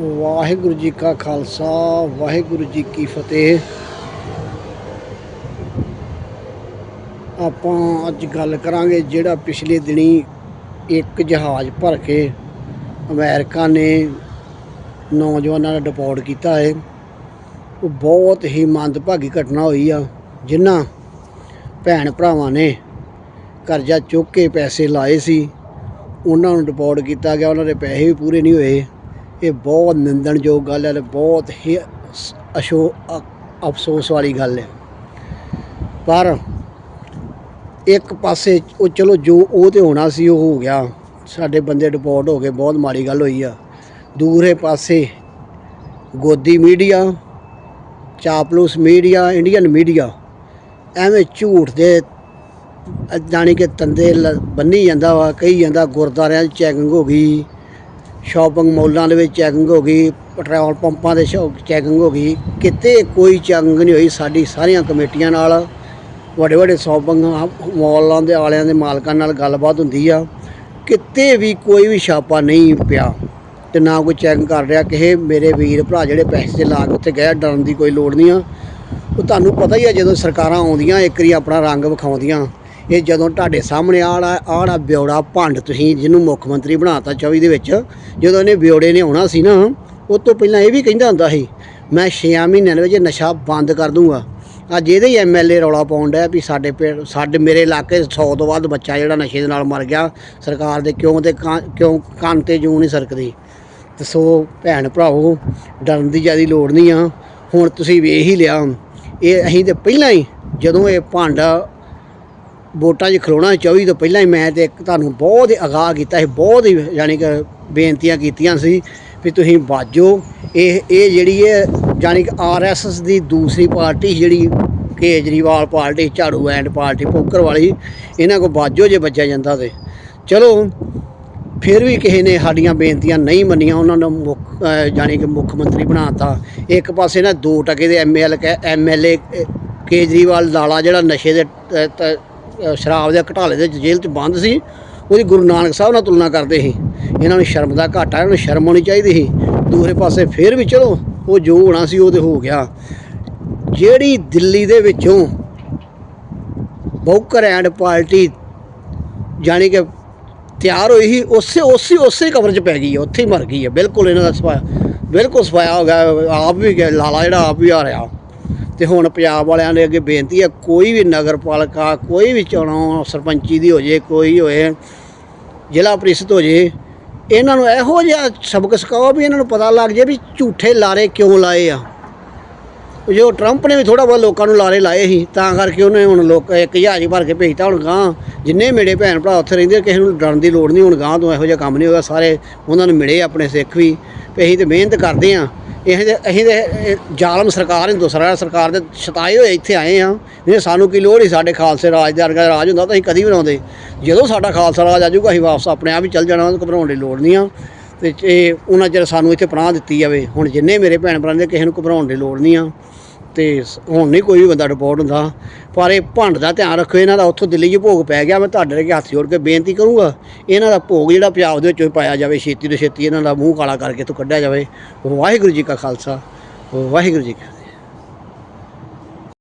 ਵਾਹਿਗੁਰੂ ਜੀ ਕਾ ਖਾਲਸਾ, ਵਾਹਿਗੁਰੂ ਜੀ ਕੀ ਫਤਿਹ। ਆਪਾਂ ਅੱਜ ਗੱਲ ਕਰਾਂਗੇ ਜਿਹੜਾ ਪਿਛਲੇ ਦਿਨੀ ਇੱਕ ਜਹਾਜ਼ ਭਰ ਕੇ ਅਮਰੀਕਾ ਨੇ ਨੌਜਵਾਨਾਂ ਦਾ ਡਿਪੋਰਟ ਕੀਤਾ ਹੈ ਉਹ ਬਹੁਤ ਹੀ ਮੰਦਭਾਗੀ ਘਟਨਾ ਹੋਈ ਆ ਜਿਨ੍ਹਾਂ ਭੈਣ ਭਰਾਵਾਂ ਨੇ ਕਰਜ਼ਾ ਚੁੱਕ ਕੇ ਪੈਸੇ ਲਾਏ ਸੀ, ਉਹਨਾਂ ਨੂੰ ਡਿਪੋਰਟ ਕੀਤਾ ਗਿਆ, ਉਹਨਾਂ ਦੇ ਪੈਸੇ ਵੀ ਪੂਰੇ ਨਹੀਂ ਹੋਏ। ਇਹ ਬਹੁਤ ਨਿੰਦਣਯੋਗ ਗੱਲ ਹੈ ਬਹੁਤ ਹੀ ਅਸ਼ੋ ਅ- ਅਫਸੋਸ ਵਾਲੀ ਗੱਲ ਹੈ। ਪਰ ਇੱਕ ਪਾਸੇ ਉਹ ਚਲੋ ਜੋ ਉਹ ਤੇ ਹੋਣਾ ਸੀ, ਉਹ ਹੋ ਗਿਆ। ਸਾਡੇ ਬੰਦੇ ਡਿਪੋਰਟ ਹੋ ਗਏ, ਬਹੁਤ ਮਾੜੀ ਗੱਲ ਹੋਈ ਆ। ਦੂਰੇ ਪਾਸੇ ਗੋਦੀ ਮੀਡੀਆ, ਚਾਪਲੂਸ ਮੀਡੀਆ, ਇੰਡੀਅਨ ਮੀਡੀਆ, ਐਵੇਂ ਝੂਠ ਦੇ ਜਾਣੀ ਕਿ ਤੰਦੇ ਲ- ਬੰਨੀ ਜਾਂਦਾ ਵਾ, ਕਹੀ ਜਾਂਦਾ, ਗੁਰਦੁਆਰਿਆਂ 'ਚ ਚੈਕਿੰਗ ਹੋ ਗਈ। ਸ਼ਾਪਿੰਗ ਮੋਲਾਂ ਦੇ ਵਿੱਚ ਚੈਕਿੰਗ ਹੋ ਗਈ, ਪੈਟਰੋਲ ਪੰਪਾਂ ਦੇ ਚੈਕਿੰਗ ਹੋ ਗਈ। ਕਿਤੇ ਕੋਈ ਚੈਕਿੰਗ ਨਹੀਂ ਹੋਈ ਸਾਡੀ ਸਾਰੀਆਂ ਕਮੇਟੀਆਂ ਨਾਲ। ਵੱਡੇ ਵੱਡੇ ਸ਼ਾਪਿੰਗ ਮੋਲਾਂ ਦੇ ਆਲਿਆਂ ਦੇ ਮਾਲਕਾਂ ਨਾਲ ਗੱਲਬਾਤ ਹੁੰਦੀ ਆ। ਕਿਤੇ ਵੀ ਕੋਈ ਵੀ ਛਾਪਾ ਨਹੀਂ ਪਿਆ ਤੇ ਨਾ ਕੋਈ ਚੈਕਿੰਗ ਕਰ ਰਿਹਾ। ਕਿਸੇ ਮੇਰੇ ਵੀਰ ਭਰਾ ਜਿਹੜੇ ਪੈਸੇ ਲਾ ਕੇ ਉੱਥੇ ਗਏ ਡਰਨ ਦੀ ਕੋਈ ਲੋੜ ਨਹੀਂ ਆ। ਉਹ ਤੁਹਾਨੂੰ ਪਤਾ ਹੀ ਆ ਜਦੋਂ ਸਰਕਾਰਾਂ ਆਉਂਦੀਆਂ, ਇੱਕ ਵਾਰੀ ਆਪਣਾ ਰੰਗ ਵਿਖਾਉਂਦੀਆਂ। ਇਹ ਜਦੋਂ ਤੁਹਾਡੇ ਸਾਹਮਣੇ ਆੜਾ ਆੜਾ ਬਿਉੜਾ ਭੰਡ ਤੁਸੀਂ ਜਿਹਨੂੰ ਮੁੱਖ ਮੰਤਰੀ ਬਣਾਤਾ 24 ਦੇ ਵਿੱਚ, ਜਦੋਂ ਇਹਨੇ ਬਿਉੜੇ ਨੇ ਆਉਣਾ ਸੀ ਨਾ ਉਹ ਤੋਂ ਪਹਿਲਾਂ ਇਹ ਵੀ ਕਹਿੰਦਾ ਹੁੰਦਾ ਸੀ, ਮੈਂ 6 ਮਹੀਨਿਆਂ ਦੇ ਵਿੱਚ ਨਸ਼ਾ ਬੰਦ ਕਰ ਦੂੰਗਾ। ਅੱਜ ਇਹਦੇ ਹੀ ਐਮਐਲਏ ਰੌਲਾ ਪਾਉਣ ਡਿਆ ਵੀ ਸਾਡੇ ਪਿੰਡ, ਸਾਡੇ ਮੇਰੇ ਇਲਾਕੇ 100 ਤੋਂ ਵੱਧ ਬੱਚਾ ਜਿਹੜਾ ਨਸ਼ੇ ਦੇ ਨਾਲ ਮਰ ਗਿਆ, ਸਰਕਾਰ ਦੇ ਕਿਉਂ ਤੇ ਕਾਂ- ਕਿਉਂ ਕੰਨ ਤੇ ਜੂੰ ਨਹੀਂ ਸਰਕਦੀ? ਤੇ ਸੋ ਭੈਣ ਭਰਾਵੋ, ਡਰਨ ਦੀ ਜ਼ਿਆਦਾ ਲੋੜ ਨਹੀਂ ਆ। ਹੁਣ ਤੁਸੀਂ ਵੇਖ ਹੀ ਲਿਆ, ਇਹ ਅਸੀਂ ਤੇ ਪਹਿਲਾਂ ਹੀ ਜਦੋਂ ਇਹ ਭਾਂਡਾ ਵੋਟਾਂ 'ਚ ਖਲੋਣਾ 24 ਤੋਂ ਪਹਿਲਾਂ ਹੀ ਮੈਂ ਤੇ ਇੱਕ ਤੁਹਾਨੂੰ ਬਹੁਤ ਹੀ ਅਗਾਹ ਕੀਤਾ ਸੀ, ਬਹੁਤ ਹੀ ਯਾਨੀ ਕਿ ਬੇਨਤੀਆਂ ਕੀਤੀਆਂ ਸੀ ਵੀ ਤੁਸੀਂ ਵਾਜੋ। ਇਹ ਇਹ ਜਿਹੜੀ ਹੈ ਯਾਨੀ ਕਿ ਆਰਐਸਐਸ ਦੀ ਦੂਸਰੀ ਪਾਰਟੀ ਜਿਹੜੀ ਕੇਜਰੀਵਾਲ ਪਾਰਟੀ, ਝਾੜੂ ਐਂਡ ਪਾਰਟੀ, ਪੋਕਰ ਵਾਲੀ, ਇਹਨਾਂ ਕੋ ਬਾਜੋ ਜੇ ਵੱਜਿਆ ਜਾਂਦਾ ਤੇ। ਚਲੋ, ਫਿਰ ਵੀ ਕਿਸੇ ਨੇ ਸਾਡੀਆਂ ਬੇਨਤੀਆਂ ਨਹੀਂ ਮੰਨੀਆਂ, ਉਹਨਾਂ ਨੂੰ ਮੁੱਖ, ਅਹ ਜਾਣੀ ਕਿ ਮੁੱਖ ਮੰਤਰੀ ਬਣਾਤਾ। ਇੱਕ ਪਾਸੇ ਨਾ 2 ਟਕੇ ਦੇ ਐਮਐਲ ਐਮਐਲਏ ਕੇਜਰੀਵਾਲ ਲਾਲਾ ਜਿਹੜਾ ਨਸ਼ੇ ਦੇ ਸ਼ਰਾਬ ਦੇ ਘਟਾਲੇ ਦੇ ਜੇਲ੍ਹ 'ਚ ਬੰਦ ਸੀ, ਉਹਦੀ ਗੁਰੂ ਨਾਨਕ ਸਾਹਿਬ ਨਾਲ ਤੁਲਨਾ ਕਰਦੇ ਸੀ। ਇਹਨਾਂ ਨੂੰ ਸ਼ਰਮ ਦਾ ਘਾਟਾ, ਇਹਨਾਂ ਨੂੰ ਸ਼ਰਮ ਹੋਣੀ ਚਾਹੀਦੀ ਸੀ। ਦੂਸਰੇ ਪਾਸੇ ਫਿਰ ਵੀ ਚਲੋ, ਉਹ ਜੋ ਹੋਣਾ ਸੀ, ਉਹ ਤੇ ਹੋ ਗਿਆ। ਜਿਹੜੀ ਦਿੱਲੀ ਦੇ ਵਿੱਚੋਂ ਬੌਕਰ ਐਂਡ ਪਾਰਟੀ ਜਾਣੀ ਕਿ ਤਿਆਰ ਹੋਈ ਸੀ, ਉਸੇ ਉਸੇ ਉਸੇ ਕਬਰ 'ਚ ਪੈ ਗਈ ਹੈ, ਉੱਥੇ ਹੀ ਮਰ ਗਈ ਹੈ। ਬਿਲਕੁਲ ਇਹਨਾਂ ਦਾ ਸਫਾਇਆ ਬਿਲਕੁਲ ਸਫਾਇਆ ਹੋ ਗਿਆ, ਆਪ ਵੀ ਗਿਆ ਲਾਲਾ ਜਿਹੜਾ ਆਪ ਵੀ ਆ ਰਿਹਾ। ਤੇ ਹੁਣ ਪੰਜਾਬ ਵਾਲਿਆਂ ਦੇ ਅੱਗੇ ਬੇਨਤੀ ਹੈ ਕੋਈ ਵੀ ਨਗਰ ਪਾਲਿਕਾ ਕੋਈ ਵੀ ਚੋਣਾਂ ਸਰਪੰਚੀ ਦੀ ਹੋ ਜੇ ਕੋਈ ਹੋਏ ਜ਼ਿਲ੍ਹਾ ਪ੍ਰੀਸ਼ਦ ਹੋ ਜੇ ਇਹਨਾਂ ਨੂੰ ਇਹੋ ਜਿਹਾ ਸਬਕ ਸਿਖਾਓ ਵੀ ਇਹਨਾਂ ਨੂੰ ਪਤਾ ਲੱਗ ਜੇ ਵੀ ਝੂਠੇ ਲਾਰੇ ਕਿਉਂ ਲਾਏ ਆ। ਜੋ ਟਰੰਪ ਨੇ ਵੀ ਥੋੜਾ ਬਹੁਤ ਲੋਕਾਂ ਨੂੰ ਲਾਰੇ ਲਾਏ ਸੀ ਤਾਂ ਕਰਕੇ ਉਹਨੇ ਹੁਣ ਲੋਕ ਇੱਕ ਜਹਾਜ਼ ਭਰ ਕੇ ਭੇਜਤਾ ਹੁਣ ਗਾਂ ਜਿੰਨੇ ਮੇਰੇ ਭੈਣ ਭਰਾ ਉੱਥੇ ਰਹਿੰਦੇ ਆ, ਕਿਸੇ ਨੂੰ ਡਰਨ ਦੀ ਲੋੜ ਨਹੀਂ ਹੁਣ ਗਾਂ ਤੋਂ ਇਹੋ ਜਿਹਾ ਕੰਮ ਨਹੀਂ ਹੋਗਾ ਸਾਰੇ ਉਹਨਾਂ ਨੂੰ ਮਿਲੇ ਆਪਣੇ ਸਿੱਖ ਵੀ ਵੀ ਅਸੀਂ ਤੇ ਮਿਹਨਤ ਕਰਦੇ ਆ। ਇਹ ਤੇ ਅਸੀਂ ਤੇ ਇਹ ਜ਼ਾਲਮ ਸਰਕਾਰ ਹਿੰਦੁਸਤਾਨ ਸਰਕਾਰ ਦੇ ਸ਼ਤਾਏ ਹੋਏ ਇੱਥੇ ਆਏ ਆ ਇਹ ਸਾਨੂੰ ਕੀ ਲੋੜ ਹੀ ਸਾਡੇ ਖਾਲਸੇ ਰਾਜ ਦਾ ਅਰਗਾ ਰਾਜ ਹੁੰਦਾ ਤਾਂ ਅਸੀਂ ਕਦੀ ਵੀ ਨਾ ਜਦੋਂ ਸਾਡਾ ਖਾਲਸਾ ਰਾਜ ਆ ਜਾਊਗਾ, ਅਸੀਂ ਵਾਪਸ ਆਪਣੇ ਆਪ ਹੀ ਚੱਲ ਜਾਣਾ ਘਬਰਾਉਣ ਦੀ ਲੋੜ ਨਹੀਂ ਆ। ਤੇ ਇਹ ਉਹਨਾਂ ਚਿਰ ਸਾਨੂੰ ਇੱਥੇ ਪਨਾਹ ਦਿੱਤੀ ਜਾਵੇ। ਹੁਣ ਜਿੰਨੇ ਮੇਰੇ ਭੈਣ ਭਰਾ ਨੇ, ਕਿਸੇ ਨੂੰ ਘਬਰਾਉਣ ਦੀ ਲੋੜ ਨਹੀਂ ਆ। ਤੇ ਹੁਣ ਨਹੀਂ ਕੋਈ ਵੀ ਬੰਦਾ ਰਿਪੋਰਟ ਹੁੰਦਾ। ਪਰ ਇਹ ਭੰਡ ਦਾ ਧਿਆਨ ਰੱਖੋ ਇਹਨਾਂ ਦਾ ਉੱਥੋਂ ਦਿੱਲੀ 'ਚ ਭੋਗ ਪੈ ਗਿਆ, ਮੈਂ ਤੁਹਾਡੇ ਅੱਗੇ ਹੱਥ ਜੋੜ ਕੇ ਬੇਨਤੀ ਕਰੂੰਗਾ, ਇਹਨਾਂ ਦਾ ਭੋਗ ਜਿਹੜਾ ਪੰਜਾਬ ਦੇ ਵਿੱਚੋਂ ਪਾਇਆ ਜਾਵੇ, ਛੇਤੀ ਤੋਂ ਛੇਤੀ ਇਹਨਾਂ ਦਾ ਮੂੰਹ ਕਾਲਾ ਕਰਕੇ ਤੋਂ ਕੱਢਿਆ ਜਾਵੇ। ਵਾਹਿਗੁਰੂ ਜੀ ਕਾ ਖਾਲਸਾ, ਵਾਹਿਗੁਰੂ ਜੀ ਕੀ